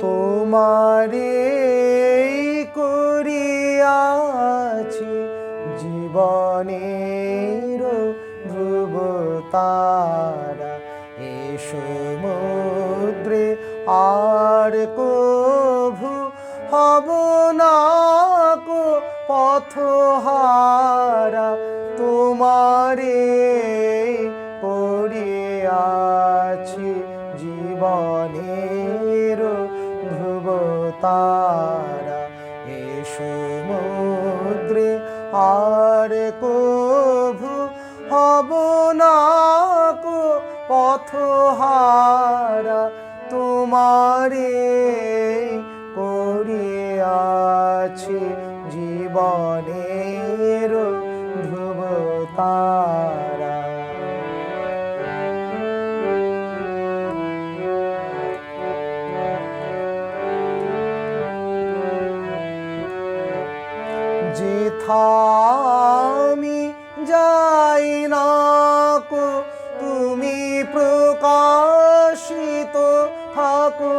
তোমারে করিয়াছি, জীবনের ধ্রুব তারা এ আর কভু হব না কো পথহারা, তোমারে পড়িয়াছি জীবনের ধ্রুব তারা এ সমুদ্রে। আর কভু হব না কো পথহারা তোমারে করিয়াছি জীবনের ধ্রুব তারা যেথামি যাই না তুমি প্রকাশিত থাকো,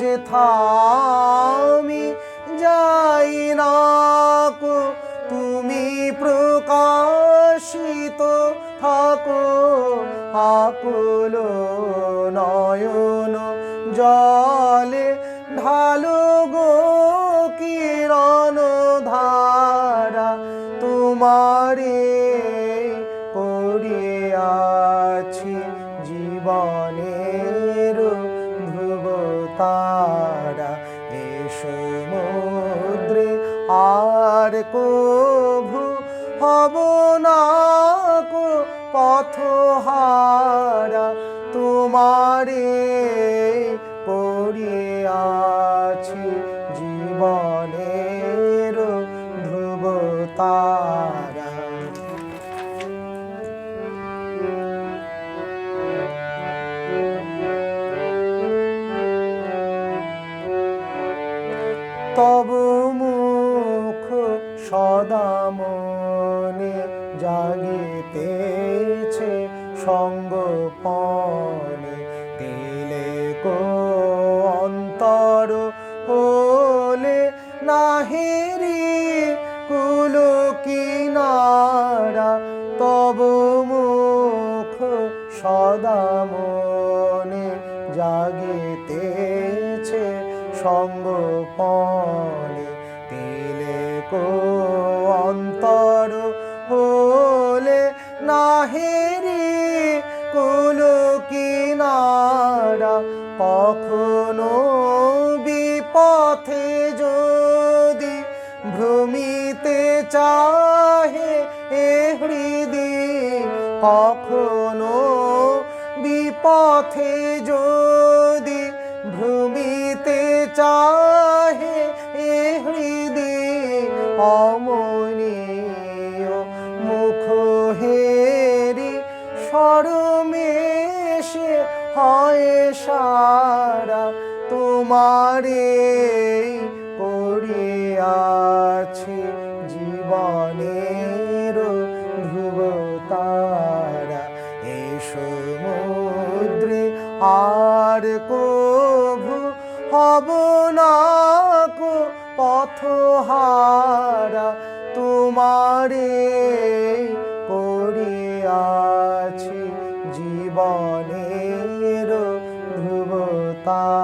যেথামি যাই না কো, তুমি প্রকাশিত থাকো আকুল নয়ন জলে ঢালো তোমারে করিয়াছি জীবনের ধ্রুব তারা। এ সমুদ্রে আর কভু হব না কো পথহারা। তোমারে পড়িয়াছি তব মুখ সদা মনে জাগিতেছে সঙ্গপনে। দিলে কো অন্তর হলে নাহেরি কিনারা তব মুখ সদা মনে জাগিতেছে সঙ্গপনে দিলে কো অন্তর হলে নাহেরি কুল কিনারা কখনো বিপথে যদি ভ্রমিতে চাহে কখনো বিপথে যদি ভ্রমিতে চাহে এ হৃদি অমনীয় মুখ হেরি সরমেশে হয় সারা তোমারে। আর কভু হব না কো পথহারা তোমারে করিয়াছি জীবনের ধ্রুব তারা